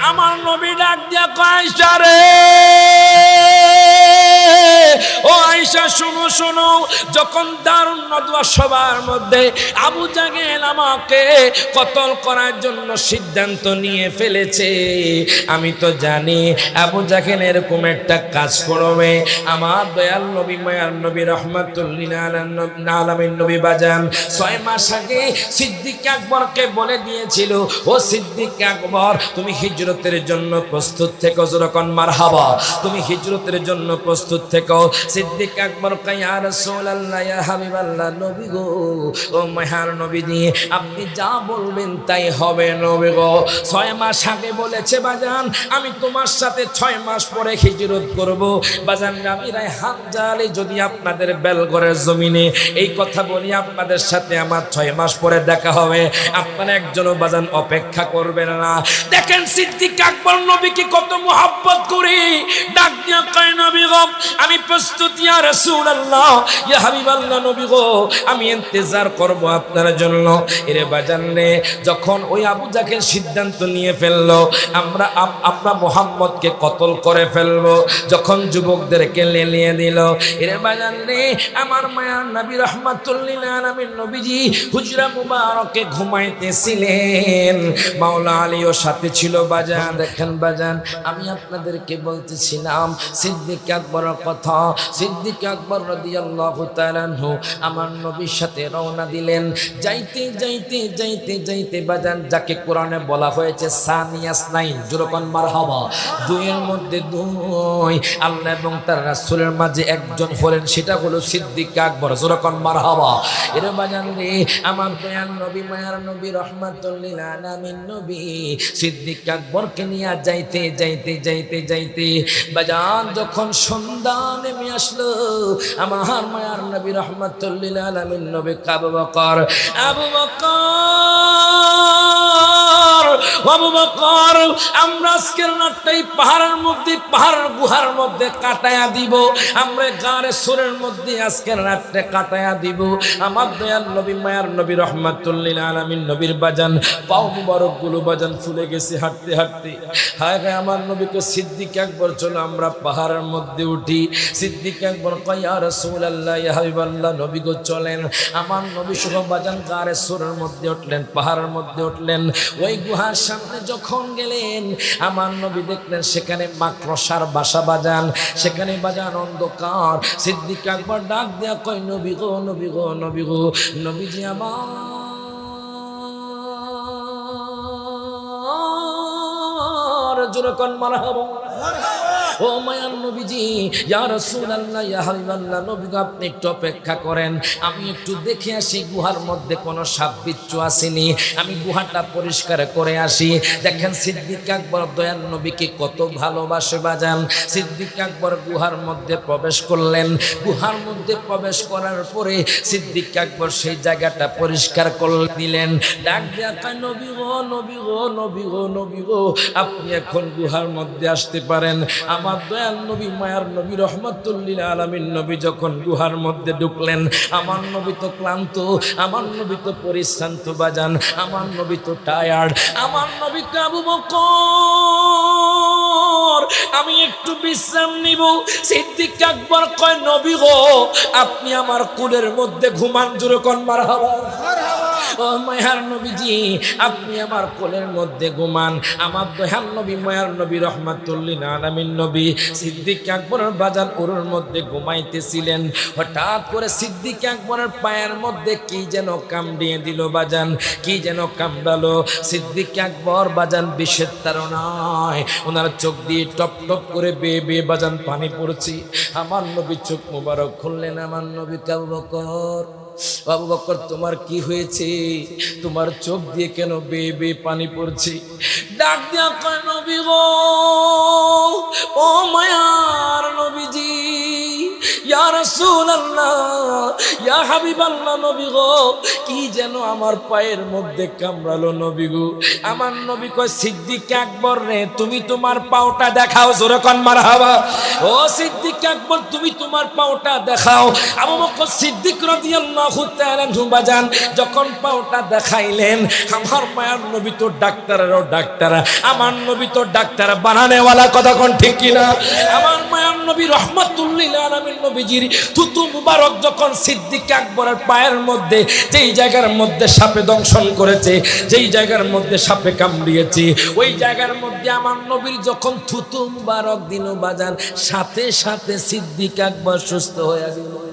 আমার নবী ডাক দিয়া কয় রে ও আয়সা শুনো শুনো। যখন দারুণ নদুয়া সবার মধ্যে আবু জাগেল আমাকে কতল করার জন্য সিদ্ধান্ত নিয়ে ফেলেছে, আমি তো জানি আবু জাগেল এরকম একটা কাজ করবে। আমার দয়াল নবী, মায়ার নবী রহমাতুল্লিন নবী বাজান ছয় মাস আগে সিদ্দিক আকবরকে বলে দিয়েছিল, ও সিদ্দিক আকবর, তুমি হিজরতের জন্য প্রস্তুত থেকে। যেরকম মার হাবা তুমি হিজরতের জন্য প্রস্তুত থেকো সিদ্দিক আকবর কাইয়া রাসূলুল্লাহ, ইয়া হাবিবাল্লাহ, নবী গো, ও মাহার নবীজি, আপনি যা বলবেন তাই হবে নবী গো। ছয় মাস আগে বলেছে, বাজান, আমি তোমার সাথে ছয় মাস পরে হিজরত করব। বাজান, আমি রায় হাত জালে যদি আপনাদের বেলগড়ের জমিনে এই কথা বলি, আপনাদের সাথে আমার ছয় মাস পরে দেখা হবে। আপনারা একজনও বাজান অপেক্ষা করবেন না। দেখেন সিদ্দিক আকবর নবীকে কত ডাক দিয়া কয়, নবী গো, আমি প্রস্তুত, ইয়া ইয়া নবী গো, আমি করব আপনার জন্য। যখন ওই আবু জাকের সিদ্ধান্ত নিয়ে ফেলল, আমরা আমরা মোহাম্মদকে কতল করে ফেলব, যখন যুবকদেরকে লেলিয়ে দিল। এরে বাজান রে, আমার মায়ার নবী রহমাতুল্লিল আলামিন নবীজি হুজরা মুবারকে ঘুমাইতেছিলেন। মাওলা আলীও সাথে ছিল বাজান। দেখেন বাজান, আমি আপনাদেরকে বলতেছিলাম সিদ্দিক আকবরের কথা। সিদ্দিক আকবর রাদিয়াল্লাহু তাআলা আনহু আমার নবীর সাথে রওনা দিলেন। যাইতে যাইতে যাইতে যাইতে বাজান, যাকে কোরআনে বলা হয়েছে, সানিয়াস নাইন যেরকম মারহাবা। দুইয়ের মধ্যে দুই, আল্লাহ এবং তার রাসূলের মাঝে একজন হলেন, সেটা হলো সিদ্দিক আকবর যেরকম মারহাবা। এর বাজান রে, আমার দয়াল নবী, মায়ার নবী রহমাতুল্লিল আলামিন নবী, সিদ্দিক আকবরকে নিয়ে যাইতে যাইতে যাইতে যাইতে বাজান যখন সন্ধ্যা নেমে আসলো, আমার মায়ার নবী রহমতুল্লিল আলমিন নবী কাবু বকর, আবু বকর আবু বকর, আমরা আজকের রাতটাই পাহাড়ের মধ্যে, পাহাড়ের গুহার মধ্যে কাটায়া দিব। আমরা গাড়ে সোরের মধ্যে আজকের রাতটা কাটায়া দিব। আমার দয়াল নবী, মায়ার নবী, রহমাতুল্লিল আলামিন নবীর বাজান, পাও মুবারকগুলো বাজান ফুলে গেছে হাঁটতে হাঁটতে। হায় হায় আমার নবীকে সিদ্দিক একবার চলো আমরা পাহাড়ের মধ্যে উঠি। সিদ্দিক একবার কয়া রাসূলুল্লাহ, ইয়া হাবিবাল্লাহ, নবী চলেন। আমার নবী সহ বাজান গাড়ে সোরের মধ্যে উঠলেন, পাহাড়ের মধ্যে উঠলেন। ওই গুহার সামনে যখন গেলেন, আমার নবী দেখলেন সেখানে মাকড়সার বাসা বাজান, সেখানে বাজান অন্ধকার। সিদ্দিক একবার ডাক দেয়া কই নবী গো নবী গো নবী গো, নবীজি আমার। জোরে কন মারা হব ও মায়ার নবীজি, ইয়া রাসূলুল্লাহ, ইয়া হাবিবাল্লাহ নবী আপনি একটু অপেক্ষা করেন। আমি একটু দেখে আসি, গুহার মধ্যে কোনো সাপ বিচ্ছু আসেনি। আমি গুহাটা পরিষ্কার করে আসি। দেখেন সিদ্দিক আকবর নবীকে কত ভালোবাসে বাজান। সিদ্দিক আকবর গুহার মধ্যে প্রবেশ করলেন। গুহার মধ্যে প্রবেশ করার পরে সিদ্দিক আকবর সেই জায়গাটা পরিষ্কার করে দিলেন। ডাক নবী গো নবী গো নবী গো নবী গো, আপনি এখন গুহার মধ্যে আসতে পারেন। আমার দয়াল নবী, মায়ার নবী রহমতুল্লিল আলমিন নবী যখন গুহার মধ্যে ঢুকলেন, আমার নবী তো ক্লান্ত, আমার নবী তো পরিশ্রান্ত বাজান, আমার নবী তো টায়ার্ড আমার নবী কাবু বকর। আমি একটু বিশ্রাম নিব। সিদ্দিক আকবর কয়, নবী গো, আপনি আমার কুলের মধ্যে ঘুমান জুড়ে কন মার ও মায়ার নবীজি, আপনি আমার কোলের মধ্যে ঘুমান। আমার দয়াল নবী, মায়ার নবী রহমাতুল্লিন আলামিন নবী, সিদ্দিক আকবরের বাজান ওর মধ্যে ঘুমাইতেছিলেন। হঠাৎ করে সিদ্দিক আকবরের পায়ের মধ্যে কি যেন কামড়িয়ে দিল বাজান, কি যেন কামড়ালো। সিদ্দিক আকবর বাজান বিষের তারনায় ওনার চোখ দিয়ে টপ টপ করে বেয়ে বেয়ে বাজান পানি পড়ছি। আমার নবী চোখ মুবারক খুললেন, আমার নবী কাবু বাবু বকর তোমার কি হয়েছে? তোমার চোখ দিয়ে কেন বেয়ে বেয়ে পানি পড়ছে? ডাক দিয়া কেন নবী গো, ও পায়ের মধ্যে নবী গো। নবী কয়, সিদ্দিক তুমি পাওটা দেখাও সিদ্দিক তুমি পাওটা দেখাও। বাজান, যখন পাওটা দেখাইলেন, আমার মায়ের নবী তো ডাক্তারেরও ডাক্তার, আমার নবী তো ডাক্তার বানানেওয়ালা কথা কোন ঠিক কিনা? আমার নবী রহমতুল্লিল আলমিন নবীজির থুতু মুবারক যখন সিদ্দিক আকবরের পায়ের মধ্যে, যেই জায়গার মধ্যে সাপে দংশন করেছে, যেই জায়গার মধ্যে সাপে কামড়িয়েছে, ওই জায়গার মধ্যে আমার নবীর যখন থুতু মুবারক দিন বাজান সাথে সাথে সিদ্দিক আকবর সুস্থ হয়ে গেল।